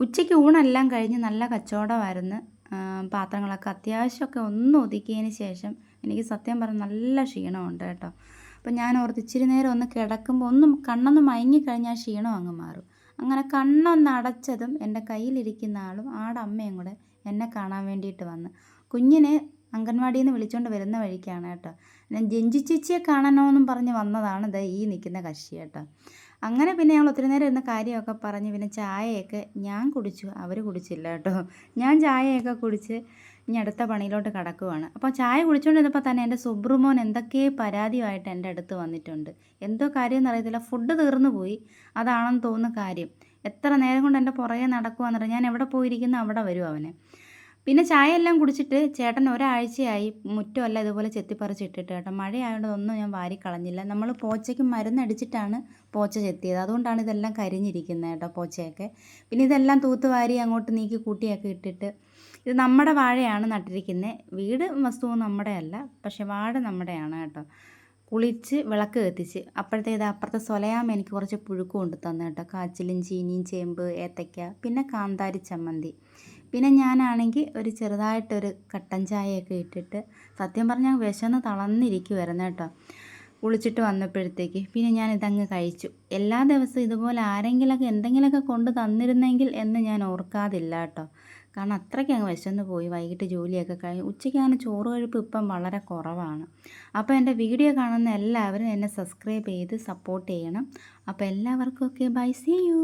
ഉച്ചയ്ക്ക് ഊണെല്ലാം കഴിഞ്ഞ് നല്ല കച്ചവടമായിരുന്നു. പാത്രങ്ങളൊക്കെ അത്യാവശ്യമൊക്കെ ഒന്ന് ഒതുക്കിയതിന് ശേഷം എനിക്ക് സത്യം പറഞ്ഞാൽ നല്ല ക്ഷീണമുണ്ട് കേട്ടോ. അപ്പം ഞാൻ ഓർത്ത് ഇച്ചിരി നേരം ഒന്ന് കിടക്കുമ്പോൾ ഒന്നും കണ്ണൊന്ന് മയങ്ങിക്കഴിഞ്ഞാൽ ക്ഷീണം അങ്ങ് മാറും. അങ്ങനെ കണ്ണൊന്ന് അടച്ചതും എന്റെ കയ്യിലിരിക്കുന്ന ആളും ആടെ അമ്മയും കൂടെ എന്നെ കാണാൻ വേണ്ടിയിട്ട് വന്ന്. കുഞ്ഞിനെ അംഗൻവാടിയിൽ നിന്ന് വിളിച്ചുകൊണ്ട് വരുന്ന വഴിക്കാണ് കേട്ടോ. ഞാൻ ജെഞ്ചി ചേച്ചിയെ കാണണമെന്നും പറഞ്ഞ് വന്നതാണ് ദേ ഈ നിൽക്കുന്ന കക്ഷി കേട്ടോ. അങ്ങനെ പിന്നെ ഞങ്ങൾ ഒത്തിരി നേരം ഇരുന്ന കാര്യമൊക്കെ പറഞ്ഞ് പിന്നെ ചായയൊക്കെ ഞാൻ കുടിച്ചു. അവർ കുടിച്ചില്ല കേട്ടോ. ഞാൻ ചായയൊക്കെ കുടിച്ച് ഇനി അടുത്ത പണിയിലോട്ട് കടക്കുവാണ്. അപ്പോൾ ചായ കുടിച്ചുകൊണ്ടിരുന്നപ്പോൾ തന്നെ എന്റെ സുബ്രുമോൻ എന്തൊക്കെ പരാതിയുമായിട്ട് എന്റെ അടുത്ത് വന്നിട്ടുണ്ട്. എന്തോ കാര്യമെന്ന് അറിയത്തില്ല ഫുഡ് തീർന്നു പോയി. അതാണെന്ന് തോന്നുന്ന കാര്യം. എത്ര നേരം കൊണ്ട് എന്റെ പുറകെ നടക്കുവാന്നറിയാം ഞാൻ എവിടെ പോയിരിക്കുന്നു അവിടെ വരും അവനെ. പിന്നെ ചായ എല്ലാം കുടിച്ചിട്ട് ചേട്ടൻ ഒരാഴ്ചയായി മുറ്റമല്ല ഇതുപോലെ ചെത്തിപ്പറിച്ചിട്ടിട്ട് കേട്ടോ. മഴയായതുകൊണ്ട് ഒന്നും ഞാൻ വാരി കളഞ്ഞില്ല. നമ്മൾ പോച്ചയ്ക്ക് മരുന്നടിച്ചിട്ടാണ് പോച്ച ചെത്തിയത്. അതുകൊണ്ടാണ് ഇതെല്ലാം കരിഞ്ഞിരിക്കുന്നത് കേട്ടോ പോച്ചയൊക്കെ. പിന്നെ ഇതെല്ലാം തൂത്ത് വാരി അങ്ങോട്ട് നീക്കി കൂട്ടിയൊക്കെ ഇട്ടിട്ട് ഇത് നമ്മുടെ വാഴയാണ് നട്ടിരിക്കുന്നത് വീട് വസ്തുവും നമ്മുടെ അല്ല പക്ഷെ വാഴ നമ്മുടെയാണ് കേട്ടോ. കുളിച്ച് വിളക്ക് കത്തിച്ച് അപ്പോഴത്തേത് അപ്പുറത്തെ സൊലയാമ എനിക്ക് കുറച്ച് പുഴുക്ക് കൊണ്ട് തന്നു കേട്ടോ. കാച്ചിലും ചീനിയും ചേമ്പ് ഏത്തയ്ക്ക പിന്നെ കാന്താരി ചമ്മന്തി. പിന്നെ ഞാനാണെങ്കിൽ ഒരു ചെറുതായിട്ടൊരു കട്ടൻ ചായയൊക്കെ ഇട്ടിട്ട് സത്യം പറഞ്ഞാൽ വിശന്ന് തളർന്നിരിക്കുമായിരുന്നു കേട്ടോ. കുളിച്ചിട്ട് വന്നപ്പോഴത്തേക്ക് പിന്നെ ഞാൻ ഇതങ്ങ് കഴിച്ചു. എല്ലാ ദിവസവും ഇതുപോലെ ആരെങ്കിലൊക്കെ എന്തെങ്കിലുമൊക്കെ കൊണ്ട് തന്നിരുന്നെങ്കിൽ എന്ന് ഞാൻ ഓർക്കാതില്ല കേട്ടോ. കാരണം അത്രയ്ക്ക് അങ്ങ് വിശന്ന് പോയി വൈകിട്ട് ജോലിയൊക്കെ കഴിഞ്ഞ്. ഉച്ചയ്ക്കാണ് ചോറ് കഴിപ്പ് ഇപ്പം വളരെ കുറവാണ്. അപ്പോൾ എന്റെ വീഡിയോ കാണുന്ന എല്ലാവരും എന്നെ സബ്സ്ക്രൈബ് ചെയ്ത് സപ്പോർട്ട് ചെയ്യണം. അപ്പോൾ എല്ലാവർക്കും ഓക്കെ ബൈ സീ യു.